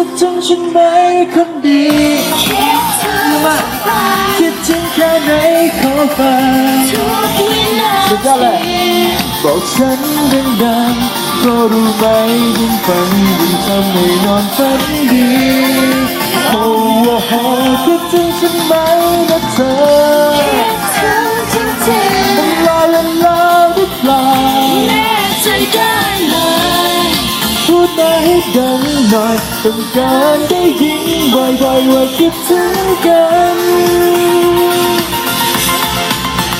คิดถึงฉันไหมคนดีมาคิดถึงแค่ไหนขอฟังสุดยอดเลยบอกฉันดังๆก็รู้ไหมยิ่งฟังยิ่งทำให้นอนฝันดีโอ้โหคิดถึงฉัน ดังหน่อยต้องการได้ยินบ่อยๆว่าคิดถึงกัน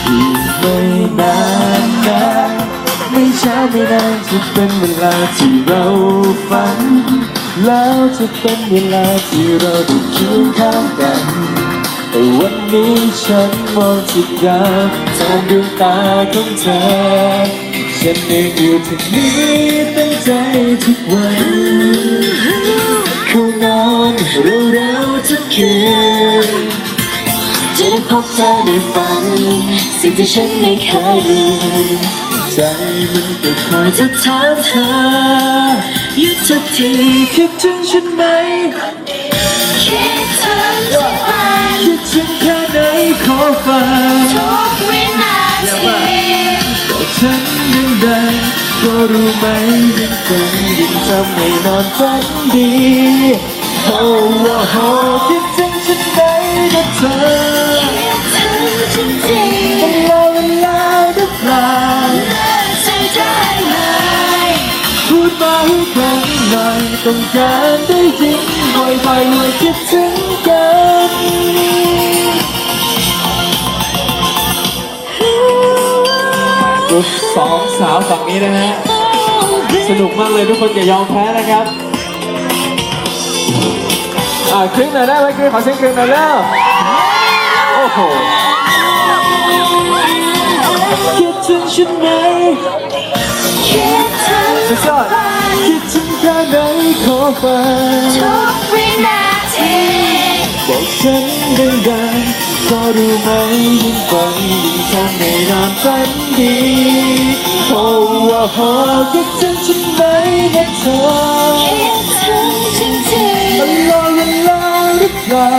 อีกไม่นานนะไม่ช้าไม่นานจะเป็นเวลาที่เราฝัน แล้วจะเป็นเวลาที่เราได้เคียงข้างกันแต่วันนี้ฉันมองที่ดาวทางดวงตาของเธอ ฉันเองอยู่ที่นี้ตั้งใจทุกวันเข้านอนเร็วๆทุกคืนจะได้พบเธอในฝัน สิ่งที่ฉันไม่เคยลืมใจมันก็คอยจะถามเธอหยุดสักทีคิดถึงฉันไหมคิดถึงแค่ไหนขอฟัง ฉันดังๆก็รู้ไหมยิ่งฟังยิ่งทำให้นอนฝันดีโอ้โหคิดถึงฉันไหมนะเธอต้องรอเวลาหรือเปล่าพูดมาให้ฟังหน่อยต้องการได้ยินบ่อยๆว่าคิดถึงกัน สองสาวฝั่งนี้นะฮะ สนุกมากเลยทุกคนอย่ายอมแพ้นะครับ อ่าคลิปหน่อยได้ไหมคลิปขอเสียงคลิปหน่อยแล้วโอ้โหคิดถึงฉันไหมสุดยอดคิดถึงแค่ไหนขอฟังบอกฉันดังๆ ก็รู้ไหมยิ่งฟังยิ่งทำให้นอนฝันดีโอ้โหคิดถึงฉันไหมนะเธอมันรอเวลาหรือเปล่า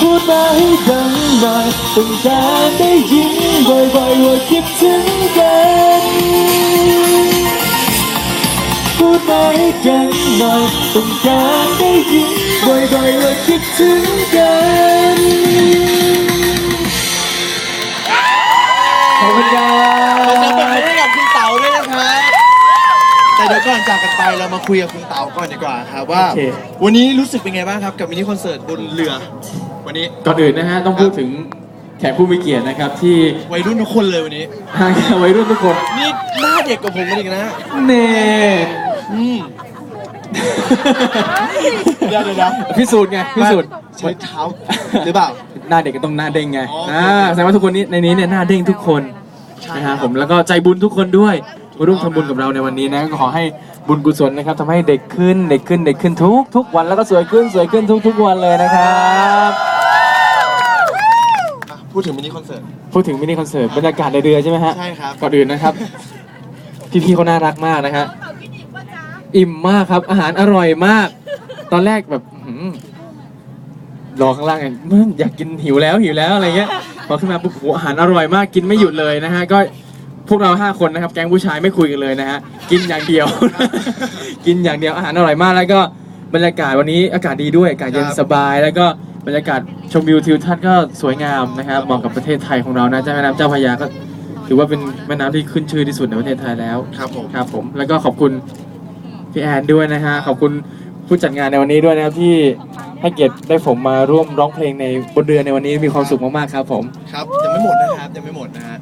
พูดมาให้ดังหน่อยต้องการได้ยินบ่อยๆว่าคิดถึงกัน พูดมาให้ดังหน่อยต้องการได้ยินบ่อยๆว่าคิดถึงกันขอบคุณครัขอบคุณกับคุณเต๋าด้วยนะครับ แต่เดี๋ยวก่อนจากกันไปเรามาคุยกับคุณเต๋าก่อนดีกว่าครับว่า โอเค วันนี้รู้สึกเป็นไงบ้างครับกับมินิคอนเสิร์ตบนเรือ วันนี้ก่อนอื่นนะฮะ ต้องพูดถึงแขกผู้มีเกียรตินะครับ ที่วัยรุ่นทุกคนเลยวันนี้ ทางวัยรุ่นทุกคน นี่หน้าเด็กกว่าผมกันอีกนะ เน่ อืมเดี๋ยวเดี๋ยวเดี๋ยวพิสูจน์ไงพิสูจน์ใช้เท้าหรือเปล่า หน้าเด็กก็ต้องหน้าเด้งไงอ๋ออ่อ่าแสดงว่าทุกคนนี้ในนี้เนี่ยหน้าเด้งทุกคนใช่นะฮะผมแล้วก็ใจบุญทุกคนด้วยมาร่วมทำบุญกับเราในวันนี้นะก็ขอให้บุญกุศลนะครับทำให้เด็กขึ้นเด็กขึ้นเด็กขึ้นทุกทุกวันแล้วก็สวยขึ้นสวยขึ้นทุกทุกวันเลยนะครับอะพูดถึงมินิคอนเสิร์ตพูดถึงมินิคอนเสิร์ตบรรยากาศในเรือใช่ไหมฮะใช่ครับก่อนอื่นนะครับพี่ๆเขาน่ารักมากนะฮะ อิ่มมากครับ อาหารอร่อยมาก ตอนแรกแบบอื้อหือรอข้างล่างไงมึงอยากกินหิวแล้วหิวแล้วอะไรเงี้ยพอขึ้นมาปุ๊บโหอาหารอร่อยมากกินไม่หยุดเลยนะฮะก็พวกเราห้าคนนะครับ แก๊งผู้ชายไม่คุยกันเลยนะฮะกินอย่างเดียว กินอย่างเดียวอาหารอร่อยมากแล้วก็บรรยากาศวันนี้อากาศดีด้วยอากาศเย็นครับสบาย แล้วก็บรรยากาศชมวิวทิวทัศน์ก็สวยงามนะครับเหมาะกับประเทศไทยของเรานะเจ้าแม่น้ำเจ้าพระยาก็ ถือว่าเป็นแม่น้ำที่ขึ้นชื่อที่สุดในประเทศไทยแล้วครับผม ครับผม แล้วก็ขอบคุณ พี่แอนด้วยนะฮะขอบคุณผู้จัดงานในวันนี้ด้วยนะครับที่ให้เกียรติได้ผมมาร่วมร้องเพลงในบนเรือในวันนี้มีความสุขมากๆครับผม ครับยังไม่หมดนะครับยังไม่หมดนะฮะ